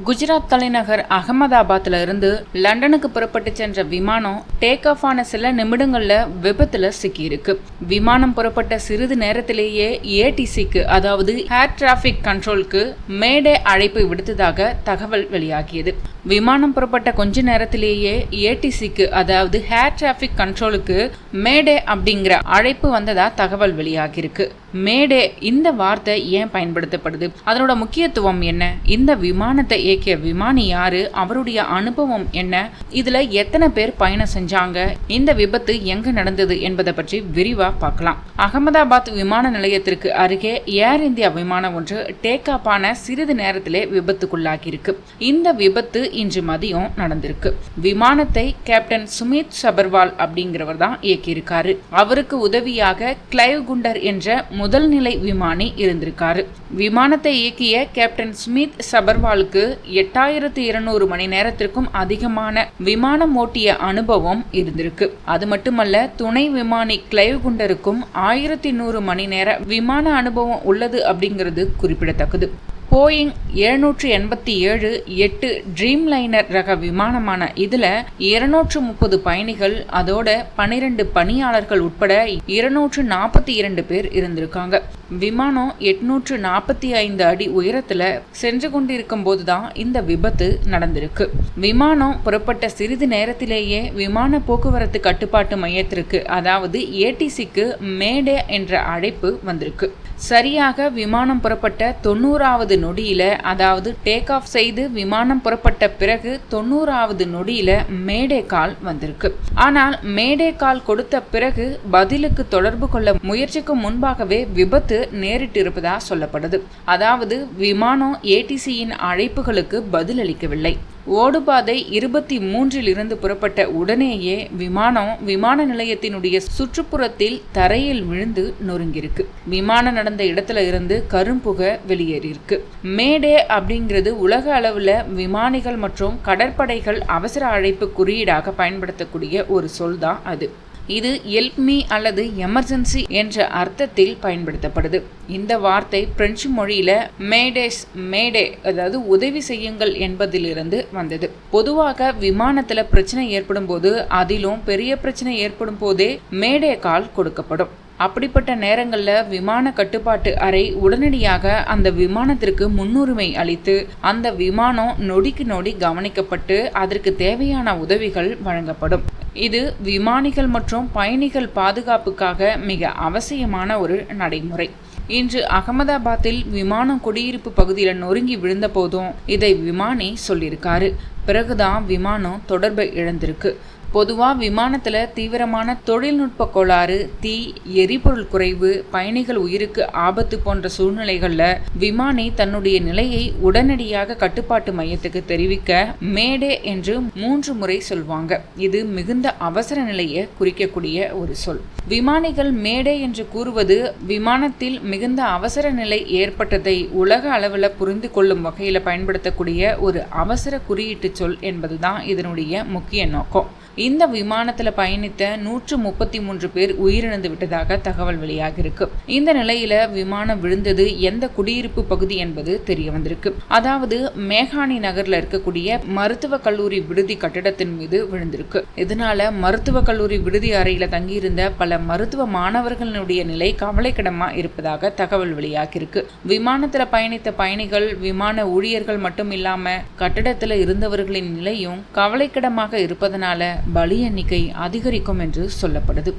குஜராத் தலைநகர் அகமதாபாத்தில் இருந்து லண்டனுக்கு புறப்பட்டு சென்ற விமானம் டேக் ஆஃப் ஆன சில நிமிடங்களில் விபத்தில் சிக்கியிருக்கு. விமானம் புறப்பட்ட சிறிது நேரத்திலேயே ஏடிசிக்கு அதாவது ஏர் டிராஃபிக் கண்ட்ரோலுக்கு மேடே அழைப்பு விடுத்ததாக தகவல் வெளியாகியது. விமானம் புறப்பட்ட கொஞ்ச நேரத்திலேயே ஏடிசிக்கு அதாவது ஏர் டிராஃபிக் கண்ட்ரோலுக்கு மேடே அப்படிங்கிற அழைப்பு வந்ததா தகவல் வெளியாகியிருக்கு. மேடே இந்த வார்த்தை ஏன் பயன்படுத்தப்படுது? அதனோட முக்கியத்துவம் என்ன? இந்த விமானத்தை இயக்கிய விமானி யாரு அவருடைய அனுபவம் என்ன இதுல எத்தனை பேர் பயணம் செஞ்சாங்க இந்த விபத்து எங்க நடந்தது என்பதை பற்றி விரிவா பார்க்கலாம். அகமதாபாத் விமான நிலையத்திற்கு அருகே ஏர் இந்தியா விமானம் ஒன்று டேக் ஆஃப் ஆன சிறிது நேரத்திலே விபத்துக்குள்ளாகி இருக்கு இந்த விபத்து இன்று மதியம் நடந்திருக்கு. விமானத்தை கேப்டன் சுமித் சபர்வால் அப்படிங்கிறவர் தான் இயக்கியிருக்காரு. அவருக்கு உதவியாக கிளைவ் குண்டர் என்ற முதல் நிலை விமானி இருந்திருக்காரு. விமானத்தை இயக்கிய கேப்டன் சுமித் சபர்வாலுக்கு எட்டாயிரத்து இருநூறு மணி நேரத்திற்கும் அதிகமான விமானம் ஓட்டிய அனுபவம் இருந்திருக்கு. அது மட்டுமல்ல துணை விமானி கிளைவ் குண்டருக்கும் ஆயிரத்தி நூறு மணி நேர விமான அனுபவம் உள்ளது அப்படிங்கிறது குறிப்பிடத்தக்கது. போயிங் எழுநூற்று எண்பத்தி ஏழு எட்டு ட்ரீம் லைனர் ரக விமானமான இதில் இருநூற்று முப்பது பயணிகள் அதோட பனிரெண்டு பணியாளர்கள் உட்பட இருநூற்று நாற்பத்தி இரண்டு பேர் இருந்திருக்காங்க. விமானம் எட்நூற்று நாற்பத்தி ஐந்து அடி உயரத்தில் சென்று கொண்டிருக்கும் போதுதான் இந்த விபத்து நடந்திருக்கு. விமானம் புறப்பட்ட சிறிது நேரத்திலேயே விமான போக்குவரத்து கட்டுப்பாட்டு மையத்திற்கு அதாவது ஏடிசிக்கு மேடே என்ற அழைப்பு வந்திருக்கு. சரியாக விமானம் புறப்பட்ட தொண்ணூறாவது நொடியில அதாவது டேக் ஆஃப் செய்து விமானம் புறப்பட்ட பிறகு தொண்ணூறாவது நொடியில மேடே கால் வந்திருக்கு. ஆனால் மேடே கால் கொடுத்த பிறகு பதிலுக்கு தொடர்பு கொள்ள முயற்சிக்கும் முன்பாகவே விபத்து நேரிட்டிருப்பதா சொல்லப்படுது அதாவது விமானம் ஏடிசியின் அழைப்புகளுக்கு பதிலளிக்கவில்லை. ஓடுபாதை இருபத்தி மூன்றில் இருந்து புறப்பட்ட உடனேயே விமானம் விமான நிலையத்தினுடைய சுற்றுப்புறத்தில் தரையில் விழுந்து நொறுங்கியிருக்கு. விமானம் நடந்த இடத்துல இருந்து கரும்புகை வெளியேறியிருக்கு. மேடே அப்படிங்கிறது உலக அளவில் விமானிகள் மற்றும் கடற்படைகள் அவசர அழைப்பு குறியீடாக பயன்படுத்தக்கூடிய ஒரு சொல் தான் அது. இது எல்ப்மி அல்லது எமர்ஜென்சி என்ற அர்த்தத்தில் பயன்படுத்தப்படுது. இந்த வார்த்தை பிரெஞ்சு மொழியில மேடேஸ் மேடே அதாவது உதவி செய்யுங்கள் என்பதிலிருந்து வந்தது. பொதுவாக விமானத்துல பிரச்சனை ஏற்படும் போது அதிலும் பெரிய பிரச்சனை ஏற்படும் போதே மேடே கால் கொடுக்கப்படும். அப்படிப்பட்ட நேரங்களில் விமான கட்டுப்பாட்டு அறை உடனடியாக அந்த விமானத்திற்கு முன்னுரிமை அளித்து அந்த விமானம் நொடிக்கு நொடி கவனிக்கப்பட்டு அதற்கு தேவையான உதவிகள் வழங்கப்படும். இது விமானிகள் மற்றும் பயணிகள் பாதுகாப்புக்காக மிக அவசியமான ஒரு நடைமுறை. இன்று அகமதாபாத்தில் விமானம் குடியிருப்பு பகுதியில் நொறுங்கி விழுந்த போதும் இதை விமானி சொல்லியிருக்காரு. பிறகுதான் விமானம் தொடர்பை இழந்திருக்கு. பொதுவாக விமானத்தில் தீவிரமான தொழில்நுட்ப கோளாறு தீ எரிபொருள் குறைவு பயணிகள் உயிருக்கு ஆபத்து போன்ற சூழ்நிலைகளில் விமானி தன்னுடைய நிலையை உடனடியாக கட்டுப்பாட்டு மையத்துக்கு தெரிவிக்க மேடே என்று மூன்று முறை சொல்வாங்க. இது மிகுந்த அவசர நிலையை குறிக்கக்கூடிய ஒரு சொல். விமானிகள் மேடே என்று கூறுவது விமானத்தில் மிகுந்த அவசர நிலை ஏற்பட்டதை உலக அளவில் புரிந்து கொள்ளும் வகையில் பயன்படுத்தக்கூடிய ஒரு அவசர குறியீட்டு சொல் என்பதுதான் இதனுடைய முக்கிய நோக்கம். இந்த விமானத்தில் பயணித்த நூற்று முப்பத்தி மூன்று பேர் உயிரிழந்து விட்டதாக தகவல் வெளியாகிருக்கு இந்த நிலையில விமானம் விழுந்தது எந்த குடியிருப்பு பகுதி என்பது தெரிய வந்திருக்கு. அதாவது மேகானி நகர்ல இருக்கக்கூடிய மருத்துவ கல்லூரி விடுதி கட்டிடத்தின் மீது விழுந்திருக்கு. இதனால மருத்துவ கல்லூரி விடுதி அறையில தங்கியிருந்த பல மருத்துவ மாணவர்களுடைய நிலை கவலைக்கிடமா இருப்பதாக தகவல் வெளியாகிருக்கு விமானத்துல பயணித்த பயணிகள் விமான ஊழியர்கள் மட்டும் இல்லாம கட்டிடத்துல இருந்தவர்களின் நிலையும் கவலைக்கிடமாக இருப்பதனால பலி எண்ணிக்கை அதிகரிக்கும் என்று சொல்லப்படுது.